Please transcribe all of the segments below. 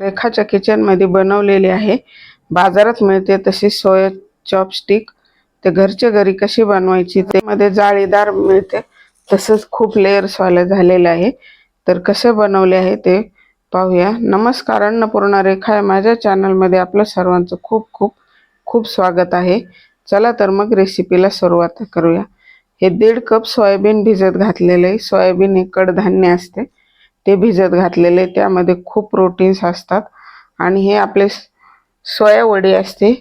रेखाच्या किचनमध्ये बनवलेली आहे. बाजारात मिळते तशी सोया चॉपस्टिक ते घरच्या घरी कशी बनवायची ते मध्ये जाळीदार मिळते. तसंच खूप लेयर्सवाले झालेलं आहे. तर कसे बनवले आहे ते पाहूया. नमस्कार अन्नपूर्णा रेखा आहे. माझ्या चॅनलमध्ये आपलं सर्वांचं खूप खूप खूप स्वागत आहे. चला तर मग रेसिपीला सुरुवात करूया. हे दीड कप सोयाबीन भिजत घातलेले आहे. सोयाबीन हे कडधान्य असते. ते भिजत घातलेले त्यामध्ये खूप प्रोटीन्स असतात. आणि हे आपले सोया वडी असते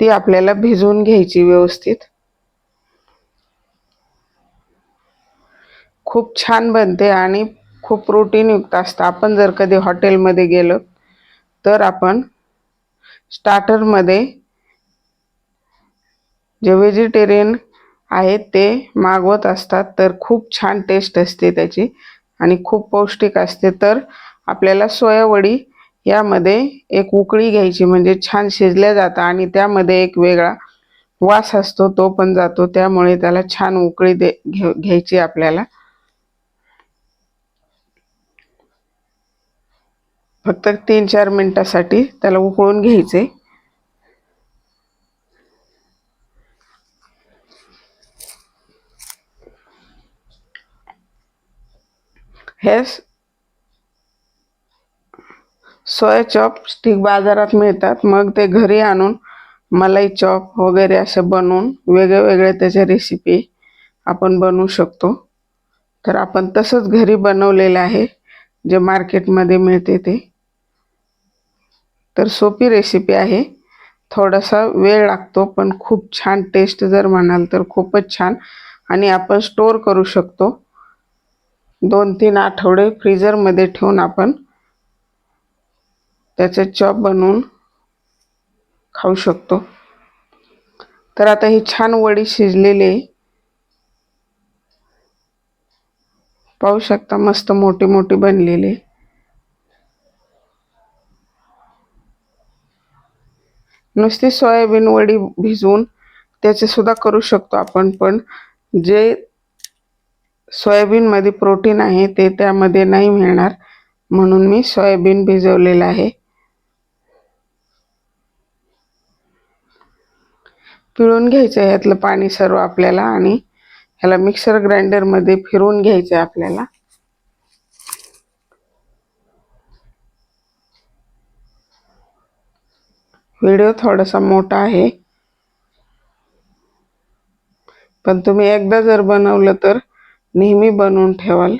ती आपल्याला भिजवून घ्यायची व्यवस्थित. खूप छान बनते आणि खूप प्रोटीनयुक्त असतं. आपण जर कधी हॉटेलमध्ये गेलो तर आपण स्टार्टरमध्ये जे व्हेजिटेरियन आहेत ते मागवत असतात. तर खूप छान टेस्ट असते त्याची. आणि खूप पौष्टिक असते. तर आपल्याला सोयावडी यामध्ये एक उकळी घ्यायची म्हणजे छान शिजल्या जातं आणि त्यामध्ये एक वेगळा वास असतो तो पण जातो. त्यामुळे त्याला छान उकळी दे घे घ्यायची आपल्याला. फक्त तीन चार मिनटासाठी त्याला उकळून घ्यायचे. हे सोया चॉप स्टिक बाजारात मिळतात. मग ते घरी आणून मलाई चॉप वगैरे असे बनवून वेगळे वेगळे त्याच्या रेसिपी आपण बनवू शकतो. तर आपण तसंच घरी बनवलेलं आहे जे मार्केटमध्ये मिळते ते. तर सोपी रेसिपी आहे. थोडासा वेळ लागतो पण खूप छान टेस्ट जर म्हणाल तर खूपच छान. आणि आपण स्टोअर करू शकतो. दोन तीन आठवडे फ्रीजरमध्ये ठेवून आपण त्याचे चॉप बनवून खाऊ शकतो. तर आता ही छान वडी शिजलेली पाहू शकता मस्त मोठी मोठी बनलेली नुसती सोयाबीन वडी भिजवून त्याचे सुद्धा करू शकतो आपण पण जे सोयाबीनमध्ये प्रोटीन आहे ते त्यामध्ये नाही मिळणार. म्हणून मी सोयाबीन भिजवलेलं आहे. पिळून घ्यायचं आहे यातलं पाणी सर्व आपल्याला आणि ह्याला मिक्सर ग्राइंडरमध्ये फिरवून घ्यायचं आहे आपल्याला. व्हिडिओ थोडासा मोठा आहे. पण तुम्ही एकदा जर बनवलं तर नेहमी बनवून ठेवाल.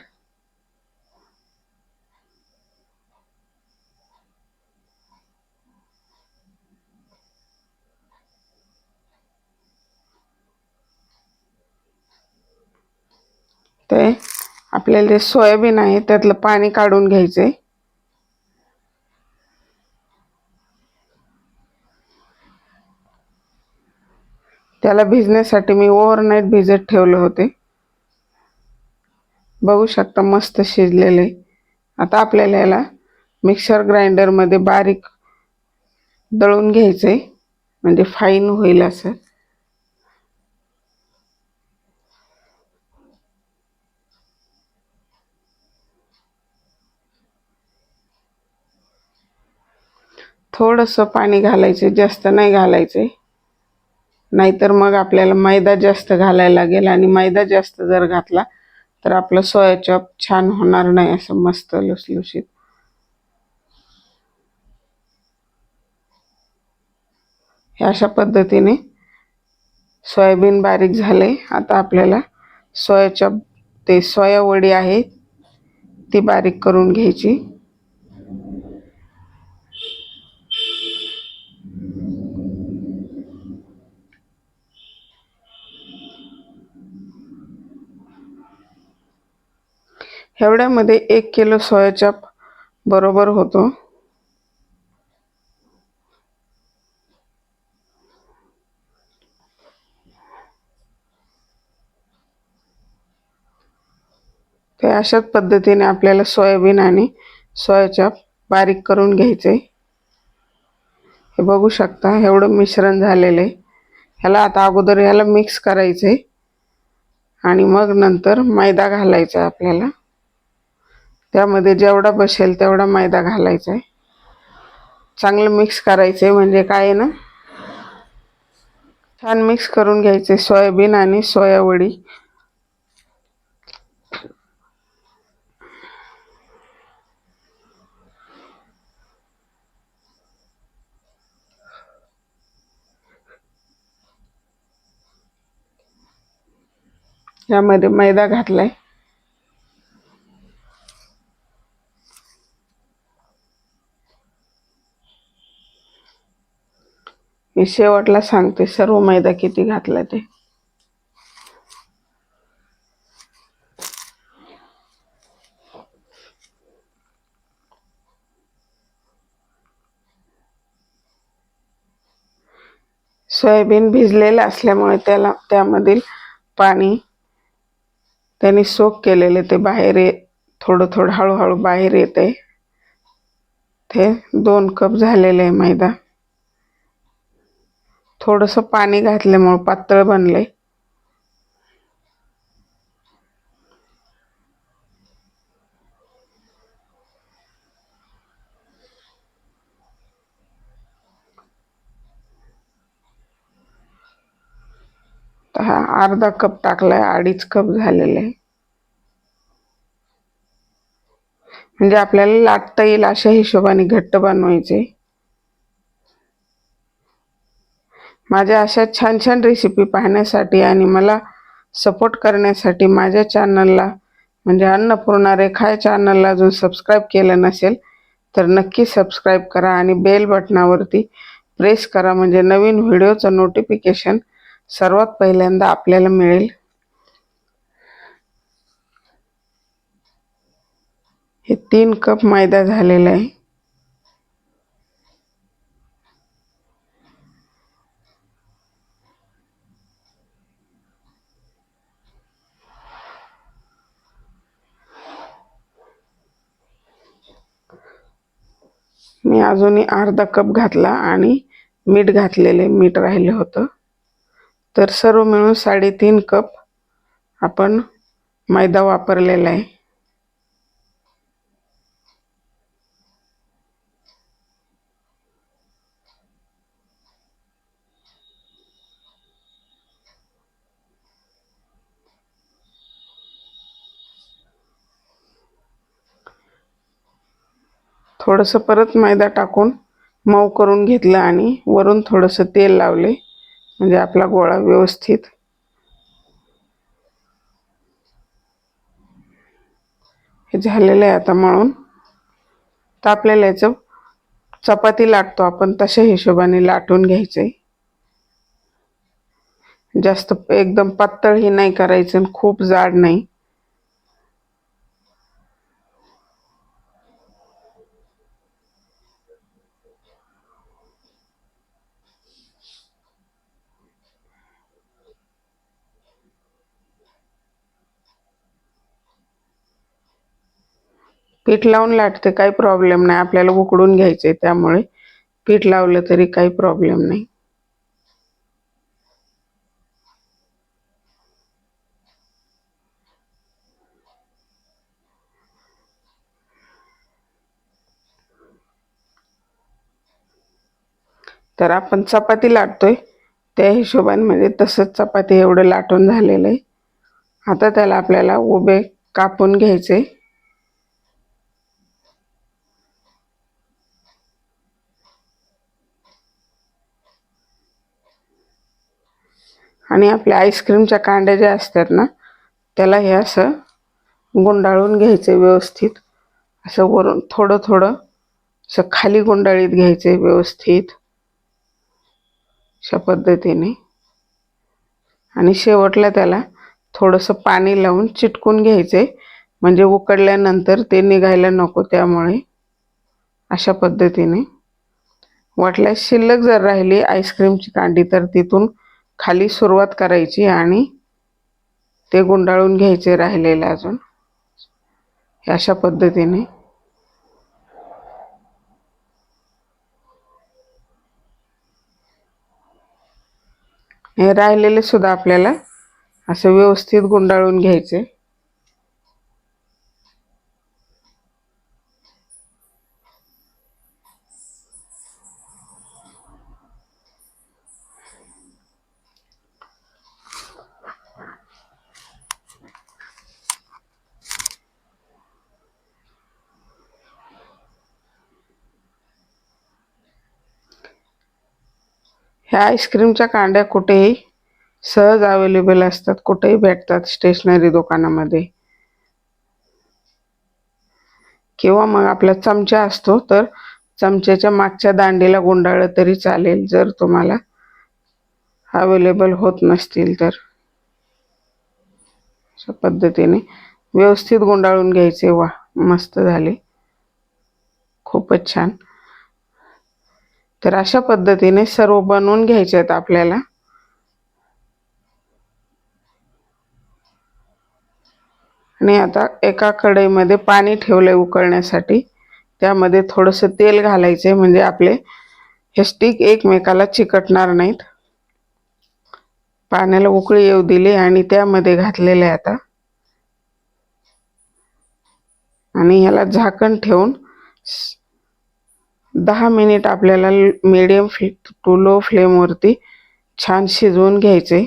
ते आपल्याला जे सोयाबीन आहे त्यातलं पाणी काढून घ्यायचे. त्याला भिजण्यासाठी मी ओव्हरनाईट भिजत ठेवले होते. बघू शकता मस्त शिजलेले. आता आपल्याला याला मिक्सर ग्राइंडरमध्ये बारीक दळून घ्यायचं आहे म्हणजे फाईन होईल असं. थोडंसं पाणी घालायचं जास्त नाही घालायचं नाहीतर मग आपल्याला मैदा जास्त घालायला लागेल आणि मैदा जास्त जर घातला तर आपलं सोयाचॉप छान होणार नाही असं मस्त लुसलुशीत. हे अशा पद्धतीने सोयाबीन बारीक झाले. आता आपल्याला सोयाचॉप ते सोया वडी आहे ती बारीक करून घ्यायची. एवढ्यामध्ये एक किलो सोयाचाप बरोबर होतो. ते अशाच पद्धतीने आपल्याला सोयाबीन आणि सोयाचाप बारीक करून घ्यायचे. हे बघू शकता एवढं मिश्रण झालेलं आहे. ह्याला आता अगोदर ह्याला मिक्स करायचं. आहे आणि मग नंतर मैदा घालायचा आपल्याला. त्यामध्ये जेवढा बसेल तेवढा मैदा घालायचा आहे. चांगलं मिक्स करायचं आहे म्हणजे काय आहे ना? छान मिक्स करून घ्यायचे सोयाबीन आणि सोयावडी यामध्ये मैदा घातलाय. मी शेवटला सांगते सर्व मैदा किती घातला ते. सोयाबीन भिजलेलं असल्यामुळे त्याला त्यामधील पाणी त्यांनी सोक केलेले ते बाहेर ये थोडं थोडं हळूहळू बाहेर येते ते दोन कप झालेले आहे मैदा. थोडंसं पाणी घातल्यामुळं पातळ बनले हा अर्धा कप टाकलाय अडीच कप झालेला. आहे म्हणजे आपल्याला लाटता येईल अशा हिशोबाने घट्ट बनवायचे. माझ्या अशा छान छान रेसिपी पाहण्यासाठी आणि मला सपोर्ट करण्यासाठी माझ्या चॅनलला म्हणजे अन्नपूर्णा रेखा चॅनलला अजून सबस्क्राईब केलं नसेल तर नक्की सबस्क्राईब करा आणि बेल बटनावरती प्रेस करा. म्हणजे नवीन व्हिडिओचं नोटिफिकेशन सर्वात पहिल्यांदा आपल्याला मिळेल. हे तीन कप मैदा झालेला आहे. मी अजूनही अर्धा कप घातला आणि मीठ घातलेले मीठ राहिलं होतं. तर सर्व मिळून साडेतीन कप आपण मैदा वापरलेला आहे. थोडंसं परत मैदा टाकून मऊ करून घेतलं आणि वरून थोडंसं तेल लावले. म्हणजे आपला गोळा व्यवस्थित. हे झालेलं आहे आता मळून. तर आपल्याला याचं. चपाती लाटतो आपण तशा हिशोबाने लाटून घ्यायचे. जास्त एकदम पातळही नाही करायचं खूप जाड नाही. पीठ लावून लाटते काही प्रॉब्लेम नाही. आपल्याला उकडून घ्यायचे त्यामुळे पीठ लावलं तरी काही प्रॉब्लेम नाही. तर आपण चपाती लाटतोय. त्या हिशोबाने म्हणजे तसंच चपाती एवढं लाटून झालेलं आहे. आता त्याला आपल्याला उभे कापून घ्यायचे. आणि आपल्या आईस्क्रीमच्या कांड्या ज्या असतात ना त्याला हे असं गुंडाळून घ्यायचे व्यवस्थित. असं वरून थोडं थोडं असं खाली गुंडाळीत घ्यायचे व्यवस्थित. अशा पद्धतीने. आणि शेवटला त्याला थोडंसं पाणी लावून चिटकून घ्यायचे म्हणजे उकडल्यानंतर ते निघायला नको त्यामुळे. अशा पद्धतीने. वाटल्यास शिल्लक जर राहिली आईस्क्रीमची कांडी तर तिथून खाली सुरुवात करायची आणि ते गुंडाळून घ्यायचे राहिलेले अजून. अशा पद्धतीने. हे राहिलेले सुद्धा आपल्याला असं व्यवस्थित गुंडाळून घ्यायचे. ह्या आईस्क्रीमच्या कांड्या कुठेही सहज अवेलेबल असतात कुठेही भेटतात स्टेशनरी दुकानामध्ये. किंवा मग आपला चमचा असतो तर चमच्याच्या मागच्या दांडीला गुंडाळलं तरी चालेल जर तुम्हाला अवेलेबल होत नसतील तर. अशा पद्धतीने व्यवस्थित गुंडाळून घ्यायचे वा मस्त झाले. खूपच छान. तर अशा पद्धतीने सर्व बनवून घ्यायचे आहेत आपल्याला. आणि आता एका कढईमध्ये पाणी ठेवलंय उकळण्यासाठी. त्यामध्ये थोडंसं तेल घालायचंय म्हणजे आपले हे स्टिक एकमेकाला चिकटणार नाहीत. पाण्याला उकळी येऊ दिली आणि त्यामध्ये घातलेले आता. आणि ह्याला झाकण ठेवून दहा मिनिट आपल्याला मीडियम टू लो फ्लेमवरती छान शिजवून घ्यायचे.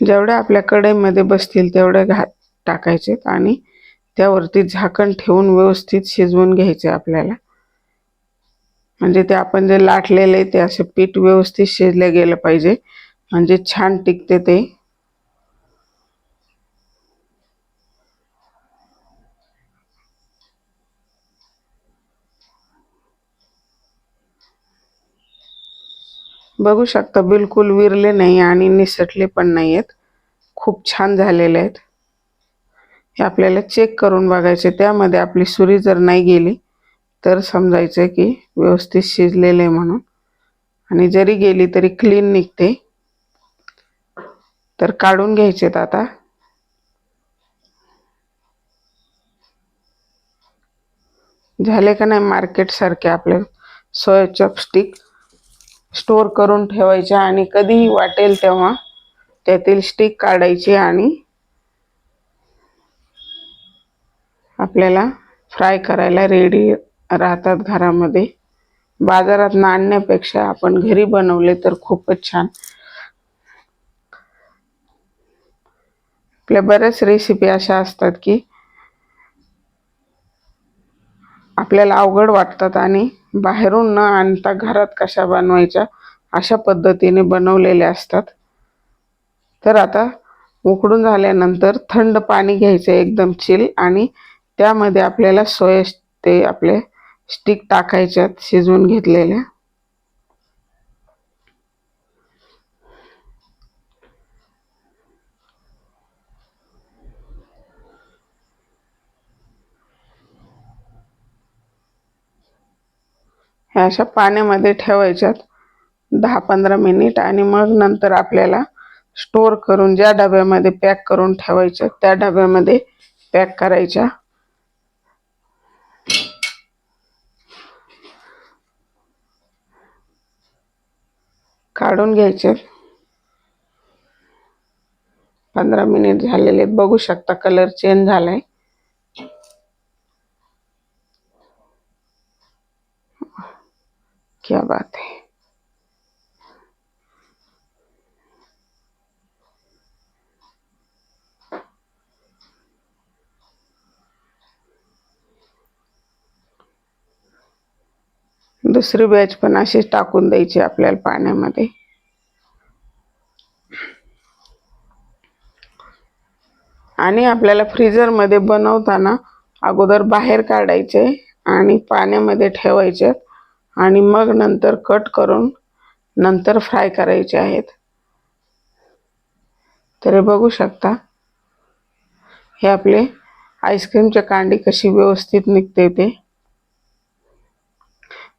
जेवढ्या आपल्या कढईमध्ये बसतील तेवढे घात टाकायचे आणि त्यावरती झाकण ठेवून व्यवस्थित शिजवून घ्यायचे आपल्याला. म्हणजे ते आपण जे लाटलेले ते असे पीठ व्यवस्थित शिजले गेलं पाहिजे. म्हणजे छान टिकते ते. बघू शकता बिलकुल विरले नाही आणि निसटले पण नाही आहेत खूप छान झालेले आहेत. हे आपल्याला चेक करून बघायचे. त्यामध्ये आपली सुरी जर नाही गेली तर समजायचं की व्यवस्थित शिजलेलं आहे म्हणून. आणि जरी गेली तरी क्लीन निघते. तर काढून घ्यायचेत आता. झाले का नाही मार्केटसारखे आपले? सोय चॉपस्टिक स्टोर करून ठेवायच्या आणि कधीही वाटेल तेव्हा त्यातील स्टिक काढायची आणि आपल्याला फ्राय करायला रेडी राहतात घरामध्ये. बाजारात आणण्यापेक्षा आपण घरी बनवले तर खूपच छान. आपल्या बऱ्याच रेसिपी अशा असतात की आपल्याला अवघड वाटतात आणि बाहेरून न आणता घरात कशा बनवायच्या अशा पद्धतीने बनवलेल्या असतात. तर आता उकडून झाल्यानंतर थंड पाणी घ्यायचं एकदम चिल आणि त्यामध्ये आपल्याला सोय ते आपले स्टिक टाकायच्यात शिजवून घेतलेल्या. ह्या अशा पाण्यामध्ये ठेवायच्यात दहा पंधरा मिनिट आणि मग नंतर आपल्याला स्टोर करून ज्या डब्यामध्ये पॅक करून ठेवायच्या त्या डब्यामध्ये पॅक करायच्या. काढून घ्यायचे. पंधरा मिनिट झालेले बघू शकता कलर चेंज झालाय. क्या बात है दुसरी बॅच पण अशीच टाकून द्यायची आपल्याला पाण्यामध्ये. आणि आपल्याला फ्रीजरमध्ये बनवताना अगोदर बाहेर काढायचे आणि पाण्यामध्ये ठेवायचे आणि मग नंतर कट करून नंतर फ्राय करायचे आहेत. तर बघू शकता हे आपले आईस्क्रीमच्या कांडी कशी व्यवस्थित निघते ते.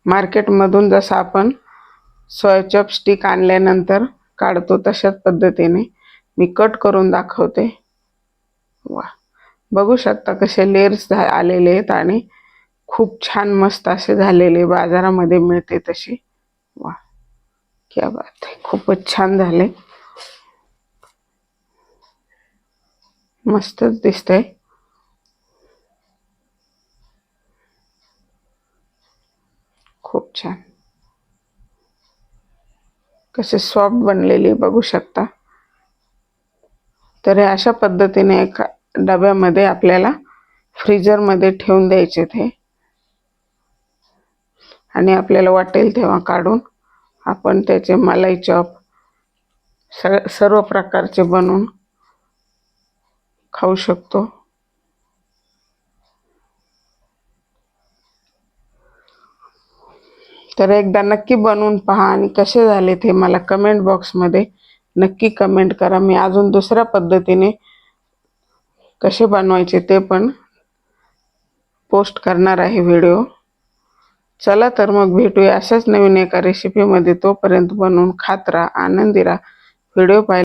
मार्केटमधून जसं आपण सोयाचॉप स्टिक आणल्यानंतर काढतो तशाच पद्धतीने मी कट करून दाखवते. वा. बघू शकता कसे लेअर्स आलेले आहेत आणि खूप छान मस्त असे झालेले बाजारामध्ये मिळते तसे वा. क्या बात आहे. खूपच छान झाले. मस्तच दिसतंय. खूप छान. कसे सॉफ्ट बनलेले बघू शकता. तर हे अशा पद्धतीने एका डब्यामध्ये आपल्याला फ्रीजरमध्ये ठेवून द्यायचे ते. आणि आपल्याला वाटेल तेव्हा काढून आपण त्याचे मलाई चॉप सर्व प्रकारचे बनवून खाऊ शकतो. तर एकदा नक्की बनवून पहा आणि कसे झाले ते मला कमेंट बॉक्समध्ये नक्की कमेंट करा. मी अजून दुसऱ्या पद्धतीने कसे बनवायचे ते पण पोस्ट करणार आहे व्हिडिओ चला तर मग भेटूया अशाच नवीन एका रेसिपीमध्ये तोपर्यंत बनवून खात राहा आनंदी राहा. व्हिडिओ पाहिला